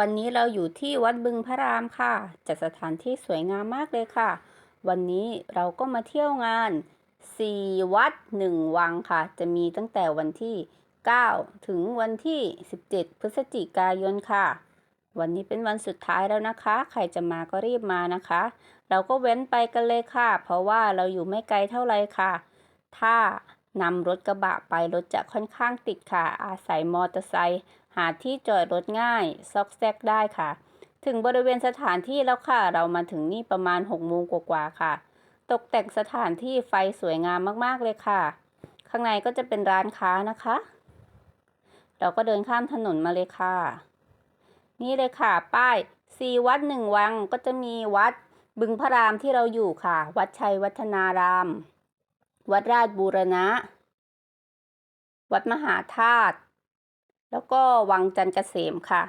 วันนี้เราอยู่ที่วัดบึงพระรามค่ะ จัดสถานที่สวยงามมากเลยค่ะ วันนี้เราก็มาเที่ยวงาน 4 วัด 1 วังค่ะ จะมีตั้งแต่วันที่ 9 ถึงวันที่ 17 พฤศจิกายนค่ะ วันนี้เป็นวันสุดท้ายแล้วนะคะ ใครจะมาก็รีบมานะคะ เราก็เว้นไปกันเลยค่ะ เพราะว่าเราอยู่ไม่ไกลเท่าไหร่ค่ะ ถ้านำรถกระบะไปรถจะค่อนข้างติดค่ะ อาศัยมอเตอร์ไซค์ หาที่จอดรถง่าย ซอกแซกได้ค่ะ ถึงบริเวณสถานที่แล้วค่ะ เรามาถึงนี่ประมาณ6โมงกว่าๆค่ะ ตกแต่งสถานที่ไฟสวยงามมากๆเลยค่ะ ข้างในก็จะเป็นร้านค้านะคะ เราก็เดินข้ามถนนมาเลยค่ะ นี่เลยค่ะ ป้ายสี่วัดหนึ่งวังก็จะมีวัดบึงพระรามที่เราอยู่ค่ะ วัดชัยวัฒนาราม วัดราชบูรณะ วัดมหาธาตุ แล้วก็วังจันทร์เกษมค่ะ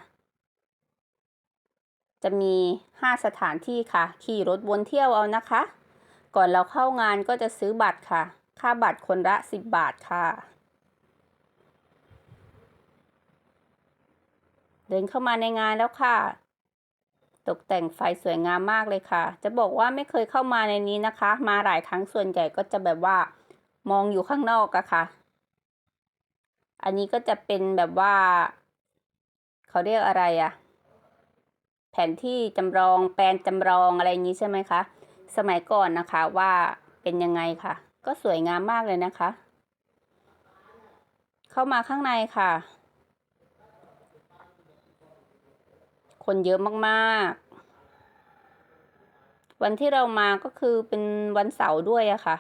จะมี 5 สถานที่ค่ะ ขี่รถวนเที่ยวเอานะคะ ก่อนเราเข้างานก็จะซื้อบัตรค่ะ ค่าบัตรคนละ 10 บาทค่ะ เดินเข้ามาในงานแล้วค่ะ ตกแต่งไฟสวยงามมากเลยค่ะ จะบอกว่าไม่เคยเข้ามาในนี้นะคะ มาหลายครั้งส่วนใหญ่ก็จะแบบว่ามองอยู่ข้างนอกอะค่ะ อันนี้ก็จะเป็นแบบว่า เขาเรียกอะไรอะแผนที่จำลองแปลนจำลองอะไรอย่างนี้ใช่ไหมคะ สมัยก่อนนะคะว่าเป็นยังไงค่ะ ก็สวยงามมากเลยนะคะ เข้ามาข้างในค่ะ คนเยอะมากๆ วันที่เรามาก็คือเป็นวันเสาร์ด้วยอะค่ะ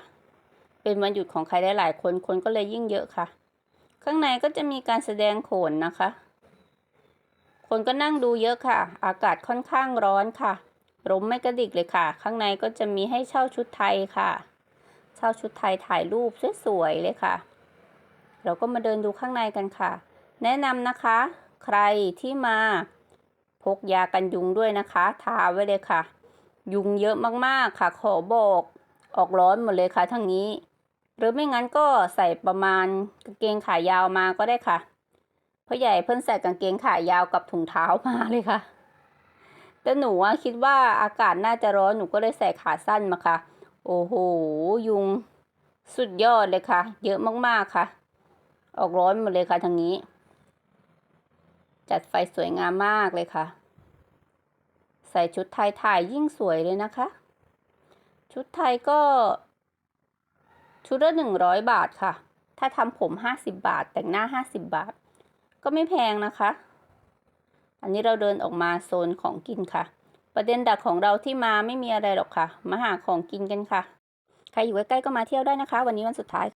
เป็นวันหยุดของใครหลายๆคนคนก็เลยยิ่งเยอะค่ะ ข้างในก็จะมีการแสดงโขนนะคะ คนก็นั่งดูเยอะค่ะ อากาศค่อนข้างร้อนค่ะลมไม่กระดิกเลยค่ะ ข้างในก็จะมีให้เช่าชุดไทยค่ะ เช่าชุดไทยถ่ายรูปสวยๆเลยค่ะ เราก็มาเดินดูข้างในกันค่ะ แนะนำนะคะ ใครที่มาพกยากันยุงด้วยนะคะ ทาไว้เลยค่ะ ยุงเยอะมากๆค่ะ ขอบอก ออกร้อนหมดเลยค่ะทั้งนี้ หรือไม่งั้นก็ใส่ประมาณกางเกงขายาวมาก็ได้ค่ะพ่อใหญ่เพิ่นใส่กางเกงขายาวกับถุงเท้ามาเลยค่ะ แต่หนูคิดว่าอากาศน่าจะร้อนหนูก็เลยใส่ขาสั้นมาค่ะ โอ้โหยุงสุดยอดเลยค่ะ เยอะมากๆค่ะ ออกร้อนหมดเลยค่ะทางนี้ จัดไฟสวยงามมากเลยค่ะ ใส่ชุดไทยถ่ายยิ่งสวยเลยนะคะ ชุดไทยก็ ชุดละหนึ่งร้อยบาทค่ะ ถ้าทำผมห้าสิบบาท แต่งหน้าห้าสิบบาท ก็ไม่แพงนะคะ อันนี้เราเดินออกมาโซนของกินค่ะ ประเด็นดักของเราที่มาไม่มีอะไรหรอกค่ะ มาหาของกินกันค่ะ ใครอยู่ใกล้ๆก็มาเที่ยวได้นะคะ วันนี้วันสุดท้าย